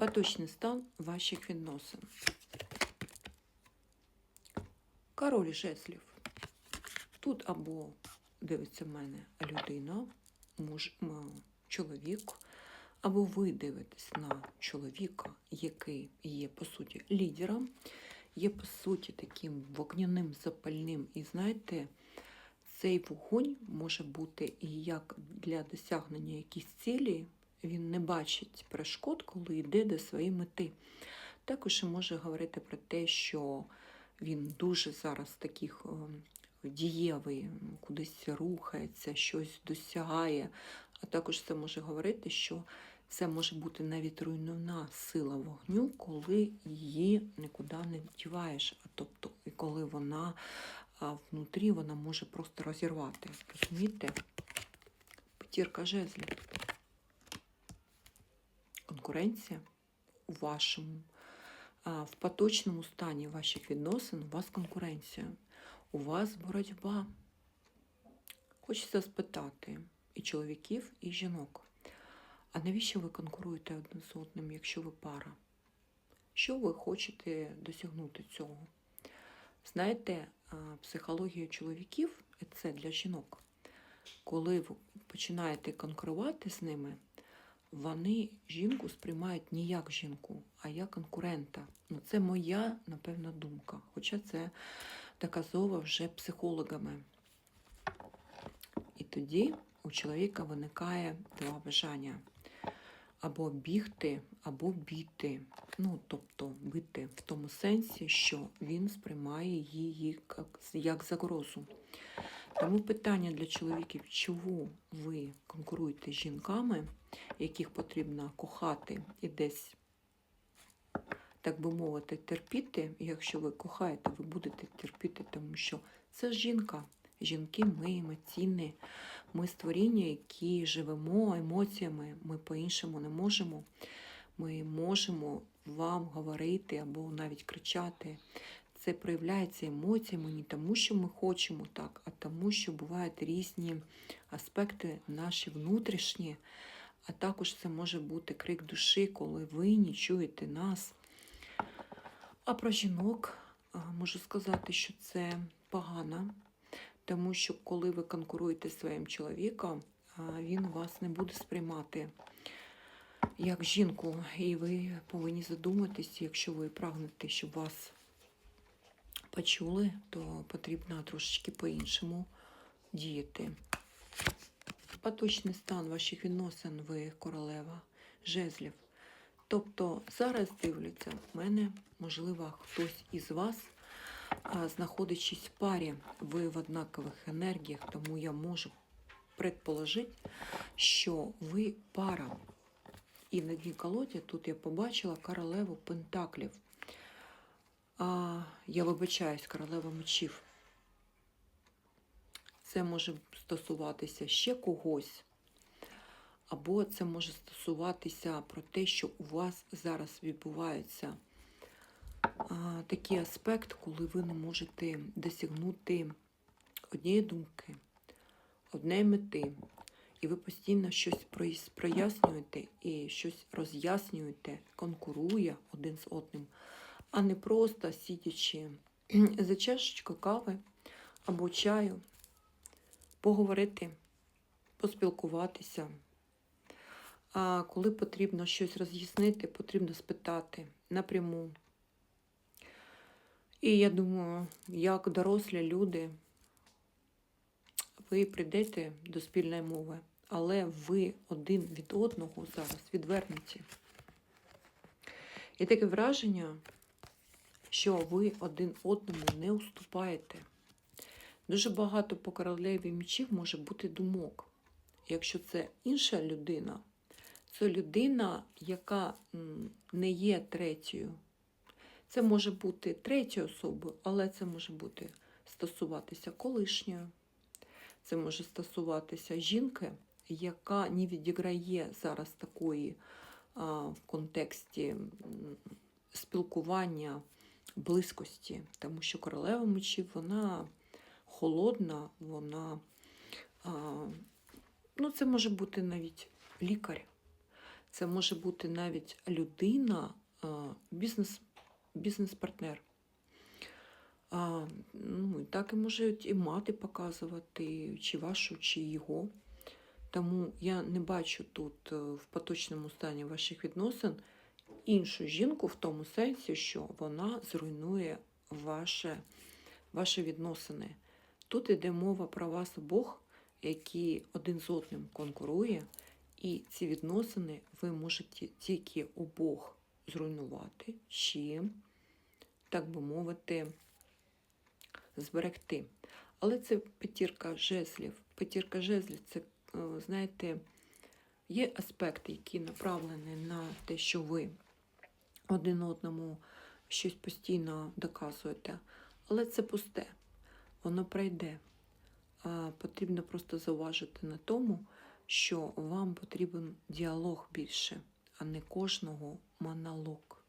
Поточний стан ваших відносин. Король жезлів. Тут або дивиться в мене людина, муж, чоловік, або ви дивитесь на чоловіка, який є, по суті, лідером, є, по суті, таким вогняним запальним. І знаєте, цей вогонь може бути і як для досягнення якихось цілі, він не бачить перешкод, коли йде до своєї мети. Також може говорити про те, що він дуже зараз таких ем, дієвий, кудись рухається, щось досягає. А також це може говорити, що це може бути навіть руйнівна сила вогню, коли її нікуди не діваєш. А тобто, і коли вона а, внутрі вона може просто розірвати. Розумієте? П'ятірка жезлів. Конкуренція у вашому, в поточному стані ваших відносин у вас конкуренція, у вас боротьба. Хочеться спитати і чоловіків, і жінок. А навіщо ви конкуруєте один з одним, якщо ви пара? Що ви хочете досягнути цього? Знаєте, психологія чоловіків це для жінок. Коли ви починаєте конкурувати з ними, вони жінку сприймають не як жінку, а як конкурента. Ну, це моя, напевно, думка. Хоча це доказово вже психологами. І тоді у чоловіка виникає два бажання: або бігти, або біти. Ну, тобто бити в тому сенсі, що він сприймає її як загрозу. Тому питання для чоловіків, чому ви конкуруєте з жінками, яких потрібно кохати і десь, так би мовити, терпіти. Якщо ви кохаєте, ви будете терпіти, тому що це ж жінка. Жінки, ми емоційні, ми створіння, які живемо емоціями, ми по-іншому не можемо. Ми можемо вам говорити або навіть кричати. Це проявляється емоціями не тому, що ми хочемо так, а тому, що бувають різні аспекти наші внутрішні, а також це може бути крик душі, коли ви не чуєте нас. А про жінок можу сказати, що це погано, тому що коли ви конкуруєте зі своїм чоловіком, він вас не буде сприймати як жінку, і ви повинні задуматись, якщо ви прагнете, щоб вас почули, то потрібно трошечки по-іншому діяти. Поточний стан ваших відносин, ви королева жезлів. Тобто зараз дивляться, в мене, можливо, хтось із вас, знаходячись в парі, ви в однакових енергіях, тому я можу предположити, що ви пара. І на дні колоді тут я побачила королеву пентаклів. А, я вибачаюсь, королева мечів. Це може стосуватися ще когось, або це може стосуватися про те, що у вас зараз відбувається а, такий аспект, коли ви не можете досягнути однієї думки, однієї мети. І ви постійно щось прояс- прояснюєте і щось роз'яснюєте, конкурує один з одним, а не просто сидячи за чашечкою кави або чаю, поговорити, поспілкуватися. А коли потрібно щось роз'яснити, потрібно спитати напряму. І я думаю, як дорослі люди, ви прийдете до спільної мови, але ви один від одного зараз відвернуті. І таке враження, що ви один одному не уступаєте. Дуже багато по королеві мечів може бути думок. Якщо це інша людина, це людина, яка не є третьою. Це може бути третьою особою, але це може бути стосуватися колишньої. Це може стосуватися жінки, яка не відіграє зараз такої а, в контексті спілкування близькості, тому що королева мечів вона холодна, вона а, ну, це може бути навіть лікар, Це може бути навіть людина, бізнес, бізнес-партнер. А, ну, так і можуть і мати показувати, чи вашу, чи його. Тому я не бачу тут е, в поточному стані ваших відносин іншу жінку в тому сенсі, що вона зруйнує ваше, ваші відносини. Тут йде мова про вас обох, які один з одним конкурує, і ці відносини ви можете тільки обох зруйнувати, чи, так би мовити, зберегти. Але це п'ятірка жезлів. П'ятірка жезлів це, е, знаєте, є аспекти, які направлені на те, що ви один одному щось постійно доказуєте. Але це пусте, воно пройде. А, Потрібно просто зауважити на тому, що вам потрібен діалог більше, а не кожного монолог.